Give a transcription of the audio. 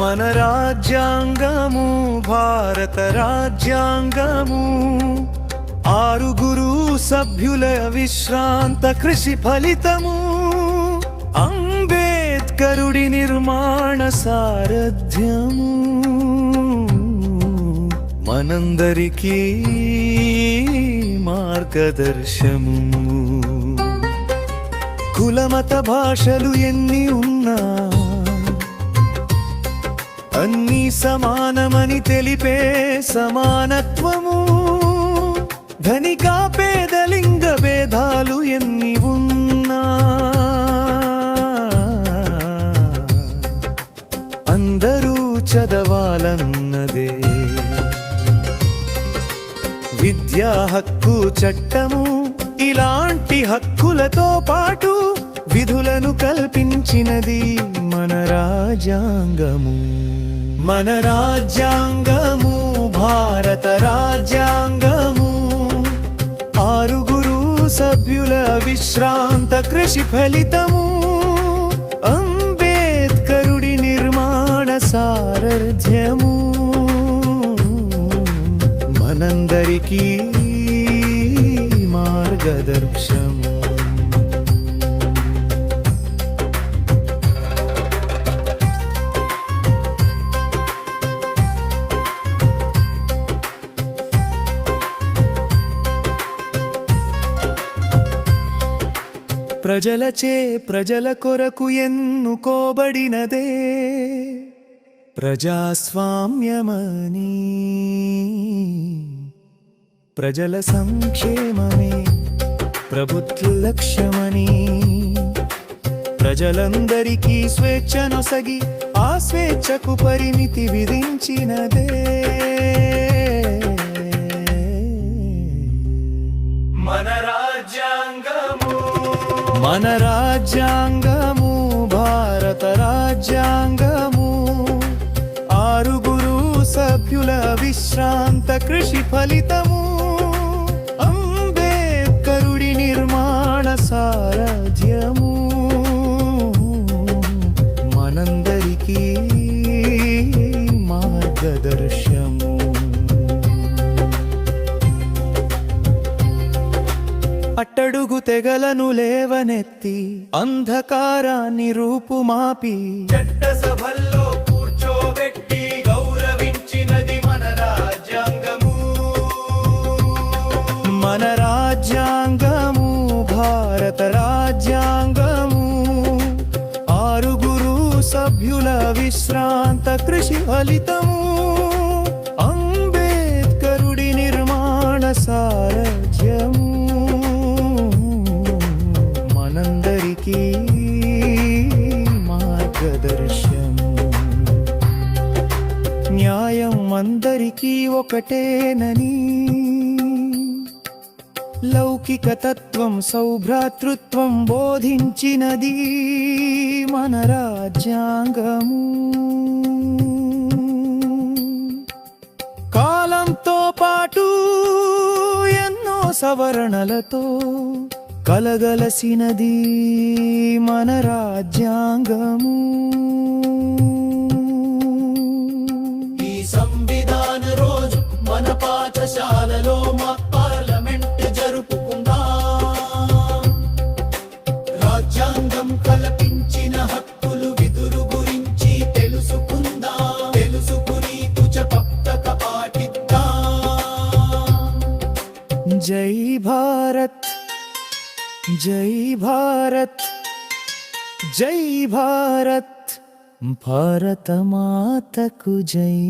మన రాజ్యాంగము భారత రాజ్యాంగము. ఆరుగురు సభ్యుల విశ్రాంత కృషి ఫలితము. అంబేద్కరుడి నిర్మాణ సారథ్యము మనందరికీ మార్గదర్శము కులమత భాషలు ఎన్ని ఉన్నా అన్ని సమానమని తెలిపే సమానత్వము. ధనిక పేదలింగ భేదాలు ఎన్ని ఉన్నా. అందరూ చదవాలన్నదే. విద్యా హక్కు చట్టము ఇలాంటి హక్కులతో పాటు విధులను కల్పించినది మన రాజ్యాంగము. మన రాజ్యాంగము భారత రాజ్యాంగము. ఆరుగురు సభ్యుల విశ్రాంత కృషి ఫలితము. అంబేద్కరుడి నిర్మాణ సారథ్యము. మనందరికీ మార్గదర్శము. ప్రజలచే ప్రజల కొరకు ఎన్నుకోబడినదే. ప్రజాస్వామ్యమని. ప్రజల సంక్షేమమే ప్రభుత్వ లక్ష్యమని. ప్రజలందరికీ స్వేచ్ఛనొసగి ఆ స్వేచ్ఛకు పరిమితి విధించినదే. మన రాజ్యాంగము భారత రాజ్యాంగము. ఆరుగురు సభ్యుల విశ్రాంత కృషి ఫలితము. అంబేద్కరుడి నిర్మాణ సారథ్యము మనందరికీ మార్గదర్శము అట్టడుగు తెగలను లేవనెత్తి అంధకారాన్ని రూపుమాపి చట్టసభల్లో కూర్చోబెట్టి గౌరవించినది మన రాజ్యాంగము. మన రాజ్యాంగము భారత రాజ్యాంగము. ఆరుగురు సభ్యుల విశ్రాంత కృషి ఫలితము. మనమందరికీ అందరికీ ఒకటేనని. లౌకిక తత్వం సౌభ్రాతృత్వం బోధించినది మన రాజ్యాంగము. కాలంతో పాటు ఎన్నో సవరణలతో కలగలసినది మన రాజ్యాంగము. పాఠశాలలో మా పార్లమెంట్ జరుపుకుందాం. రాజ్యాంగం కల్పించిన హక్కులు విధులు గురించి తెలుసుకుందాం. తెలుసుకుని తుచ పక్తక పాటిద్దాం. జై భారత్ జై భారత్ జై భారత్ భారతమాతకు జై.